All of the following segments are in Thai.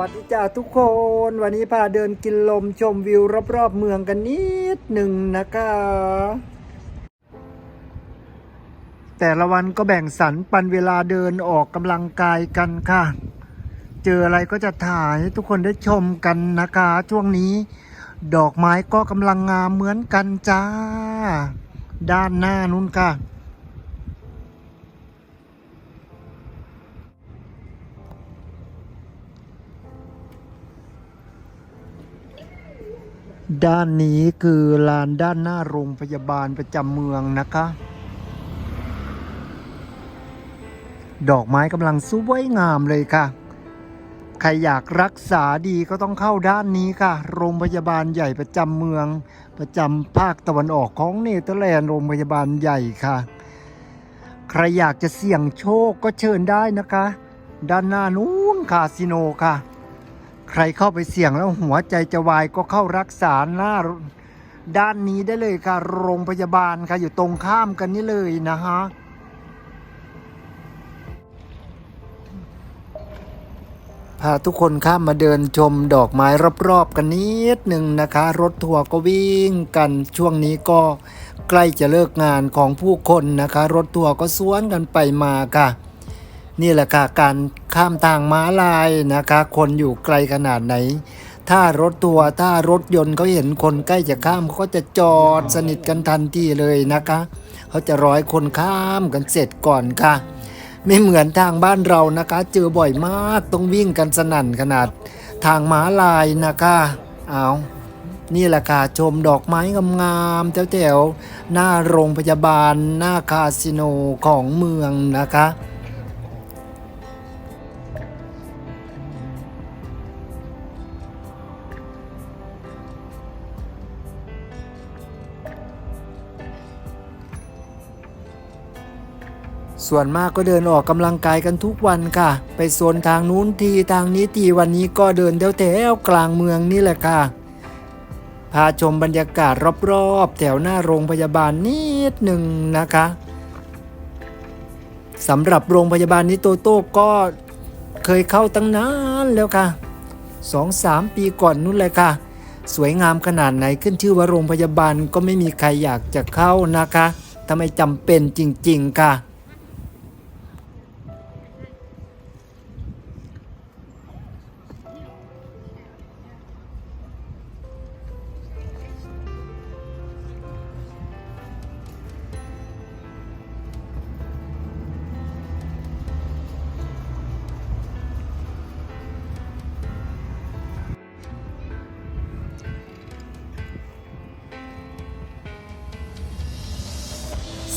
วัสดีจ้าทุกคน วันนี้พาเดินกินลมชมวิวรอบๆเมืองกันนิดหนึ่งนะคะ แต่ละวันก็แบ่งสรรปันเวลาเดินออกกำลังกายกันค่ะ เจออะไรก็จะถ่ายให้ทุกคนได้ชมกันนะคะ ช่วงนี้ ดอกไม้ก็กำลังงามเหมือนกันจ้า ด้านหน้านู้นค่ะ ด้านนี้คือลานด้านหน้าโรงพยาบาลประจำเมืองนะคะ ดอกไม้กำลังสวยงามเลยค่ะ ใครอยากรักษาดีก็ต้องเข้าด้านนี้ค่ะ โรงพยาบาลใหญ่ประจำเมือง ประจำภาคตะวันออกของเนเธอร์แลนด์โรงพยาบาลใหญ่ค่ะ ใครอยากจะเสี่ยงโชคก็เชิญได้นะคะ ด้านหน้านู้นคาสิโนค่ะ ใครเข้าไปเสี่ยงแล้วหัวใจจะวายก็เข้ารักษาหน้าด้านนี้ได้เลยค่ะ โรงพยาบาลค่ะ อยู่ตรงข้ามกันนี่เลยนะฮะพาทุกคนข้ามมาเดินชมดอกไม้รอบๆกันนิดหนึ่งนะคะ รถทัวร์ก็วิ่งกันช่วงนี้ก็ใกล้จะเลิกงานของผู้คนนะคะ รถทัวร์ก็สวนกันไปมาค่ะ นี่แหละค่ะการข้ามทางม้าลายนะคะ คนอยู่ไกลขนาดไหน ถ้ารถทัวร์ถ้ารถยนต์เขาเห็นคนใกล้จะข้ามเขาก็จะจอดสนิทกันทันทีเลยนะคะ เขาจะร้อยคนข้ามกันเสร็จก่อนค่ะ ไม่เหมือนทางบ้านเรานะคะ เจอบ่อยมากต้องวิ่งกันสนั่นขนาด ทางม้าลายนะคะเอานี่แหละค่ะชมดอกไม้งามๆแถวๆหน้าโรงพยาบาลหน้าคาสิโนของเมืองนะคะ ส่วนมากก็เดินออกกำลังกายกันทุกวันค่ะ ไปโซนทางนู้นทีทางนี้ทีวันนี้ก็เดินแถวแถวกลางเมืองนี่แหละค่ะ พาชมบรรยากาศรอบๆ แถวหน้าโรงพยาบาลนิดหนึ่งนะคะสำหรับโรงพยาบาลนี้โตโต้ก็เคยเข้าตั้งนานแล้วค่ะสองสามปีก่อนนู้นเลยค่ะ สวยงามขนาดไหนขึ้นชื่อว่าโรงพยาบาลก็ไม่มีใครอยากจะเข้านะคะถ้าไมจำเป็นจริง ๆ ค่ะ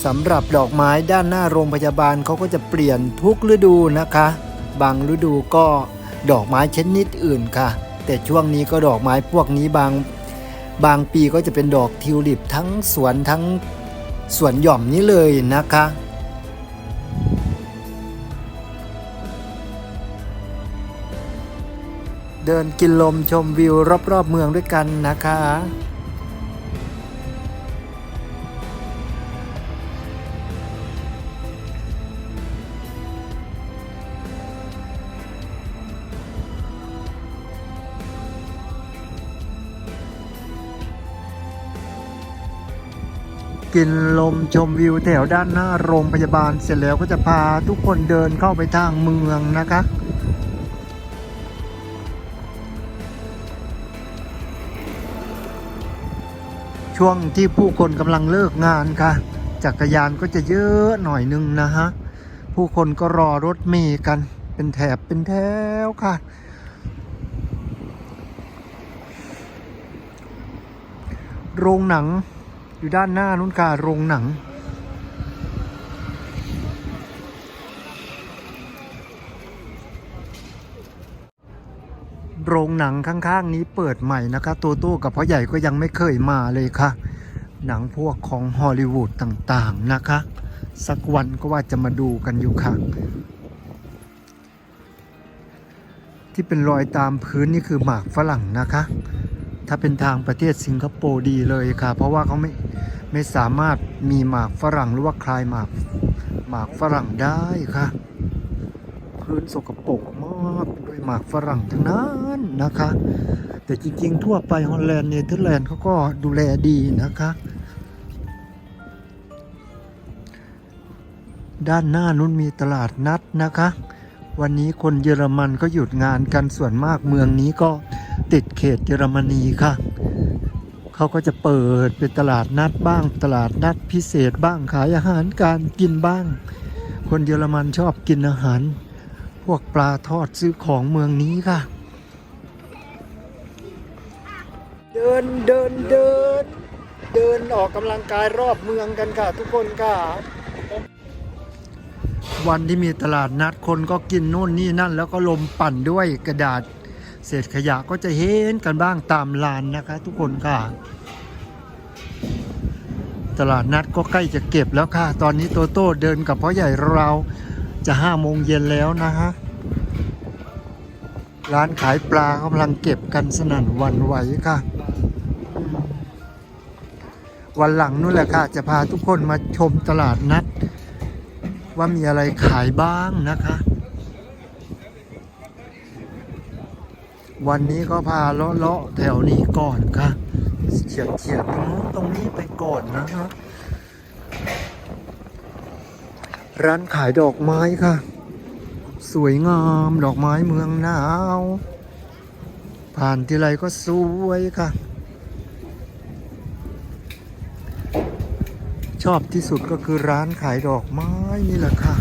สำหรับดอกไม้ด้านหน้าโรงพยาบาลเขาก็จะเปลี่ยนทุกฤดูนะคะ บางฤดูก็ดอกไม้ชนิดอื่นค่ะ แต่ช่วงนี้ก็ดอกไม้พวกนี้บาง บางปีก็จะเป็นดอกทิวลิปทั้งสวนทั้งสวนหย่อมนี้เลยนะคะเดินกินลมชมวิวรอบๆเมืองด้วยกันนะคะ กินลมชมวิวแถวด้านหน้าโรงพยาบาลเสร็จแล้วก็จะพาทุกคนเดินเข้าไปทางเมืองนะคะช่วงที่ผู้คนกำลังเลิกงานค่ะ จักรยานก็จะเยอะหน่อยนึงนะฮะ ผู้คนก็รอรถเมย์กัน เป็นแถบเป็นแถวค่ะ โรงหนัง อยู่ด้านหน้านู้นค่ะโรงหนัง โรงหนังข้างๆนี้เปิดใหม่นะคะโตโต้กับพ่อใหญ่ก็ยังไม่เคยมาเลยค่ะ หนังพวกของฮอลลีวูดต่างๆนะคะ สักวันก็ว่าจะมาดูกันอยู่ค่ะ ที่เป็นรอยตามพื้นนี่คือหมากฝรั่งนะคะ ถ้าเป็นทางประเทศสิงคโปร์ดีเลยค่ะ เพราะว่าเขาไม่ไม่สามารถมีหมากฝรั่งหรือว่าคลายหมากหมากฝรั่งได้ค่ะ พื้นสกปรกมาอบด้วยหมากฝรั่งทั้งนั้นนะคะ แต่จริงๆ ทั่วไปฮอลแลนด์เนเธอร์แลนด์เขาก็ดูแลดีนะคะด้านหน้านู้นมีตลาดนัดนะคะ วันนี้คนเยอรมันก็หยุดงานกันส่วนมากเมืองนี้ก็ ติดเขตเยอรมนีค่ะ เขาก็จะเปิดเป็นตลาดนัดบ้าง ตลาดนัดพิเศษบ้างขายอาหารการกินบ้าง คนเยอรมันชอบกินอาหาร พวกปลาทอดซื้อของเมืองนี้ค่ะ เดินเดินเดินเดินออกกำลังกายรอบเมืองกันค่ะ ทุกคนค่ะวันที่มีตลาดนัดคนก็กินนู่นนี่นั่น แล้วก็ลมปั่นด้วยกระดาษ เศษขยะก็จะเห็นกันบ้างตามลานนะคะทุกคนค่ะ ตลาดนัดก็ใกล้จะเก็บแล้วค่ะ ตอนนี้โตโต้เดินกับพ่อใหญ่เราจะห้าโมงเย็นแล้วนะฮะ ร้านขายปลากำลังเก็บกันสนั่นวันไหวค่ะ วันหลังนู่นแหละค่ะ จะพาทุกคนมาชมตลาดนัด ว่ามีอะไรขายบ้างนะคะ วันนี้ก็พาเลาะเลาะๆแถวนี้ก่อนค่ะเฉียดเฉียดตรงนู้นตรงนี้ไปก่อนนะฮะร้านขายดอกไม้ค่ะ สวยงามดอกไม้เมืองหนาว ผ่านทีไรก็สวยค่ะ ชอบที่สุดก็คือร้านขายดอกไม้นี่แหละค่ะ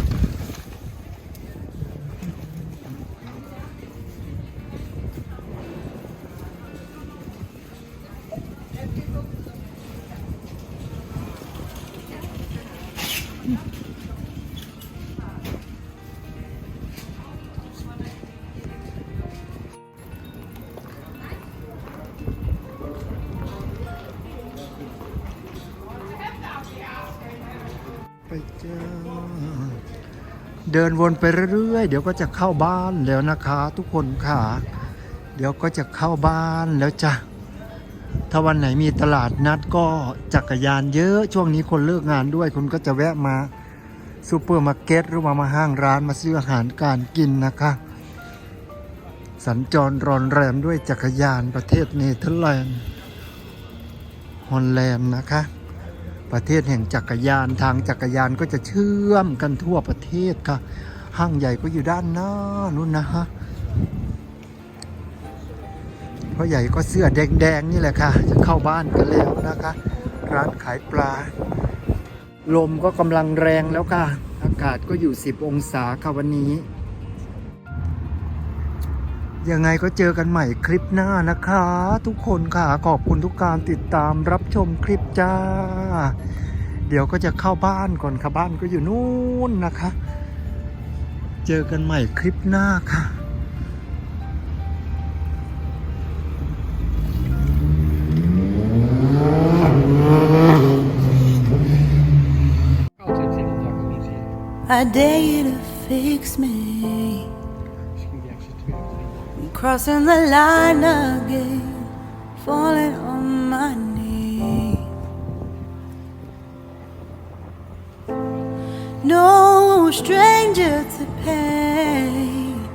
เดินวนไปเรื่อยๆ เดี๋ยวก็จะเข้าบ้านแล้วนะคะ ทุกคนค่ะ เดี๋ยวก็จะเข้าบ้านแล้วจ้ะถ้าวันไหนมีตลาดนัดก็จักรยานเยอะช่วงนี้คนเลิกงานด้วยคุณก็จะแวะมาซูเปอร์มาร์เก็ตหรือว่ามาห้างร้านมาซื้ออาหารการกินนะคะ สัญจรรอนแรมด้วยจักรยานประเทศเนเธอร์แลนด์ฮอลแลนด์นะคะ ประเทศแห่งจักรยานทางจักรยานก็จะเชื่อมกันทั่วประเทศค่ะ ห้างใหญ่ก็อยู่ด้านหน้านู่นนะฮะเพราะใหญ่ก็เสื้อแดงๆนี่แหละค่ะ จะเข้าบ้านกันแล้วนะคะ ร้านขายปลา ลมก็กำลังแรงแล้วค่ะ อากาศก็อยู่ 10 องศาค่ะวันนี้ ยังไงก็เจอกันใหม่คลิปหน้านะคะ ทุกคนค่ะขอบคุณทุกการติดตามรับชมคลิปจ้า เดี๋ยวก็จะเข้าบ้านก่อนค่ะบ้านก็อยู่นู่นนะคะ เจอกันใหม่คลิปหน้าค่ะ Altijd in de dag niet zien. I dare you to fix me. Crossing the line again, falling on my knee. No stranger to pain.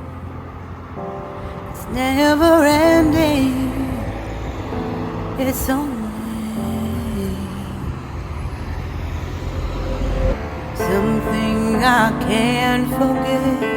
It's never ending. It's only something I can't forget.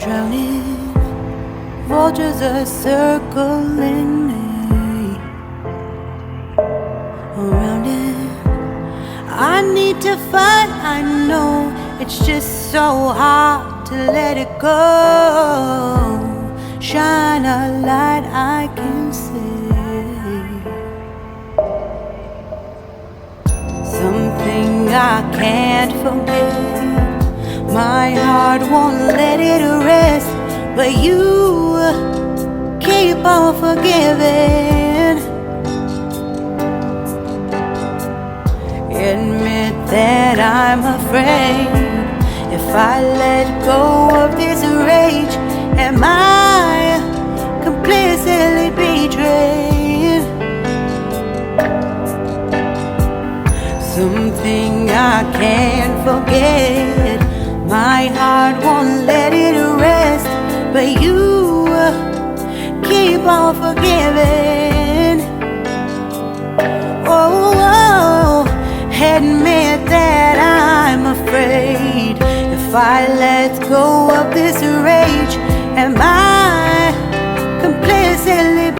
drowning. Vultures are circling me. Around it. I need to fight. I know it's just so hard to let it go. Shine a light I can see. Something I can't forget. My heart won't let it rest, but you keep on forgiving. Admit that I'm afraid if I let go of this rage, am I completely betrayed? Something I can't forget. My heart won't let it rest, but you keep on forgiving. Oh, oh, admit that I'm afraid. If I let go of this rage, am I completely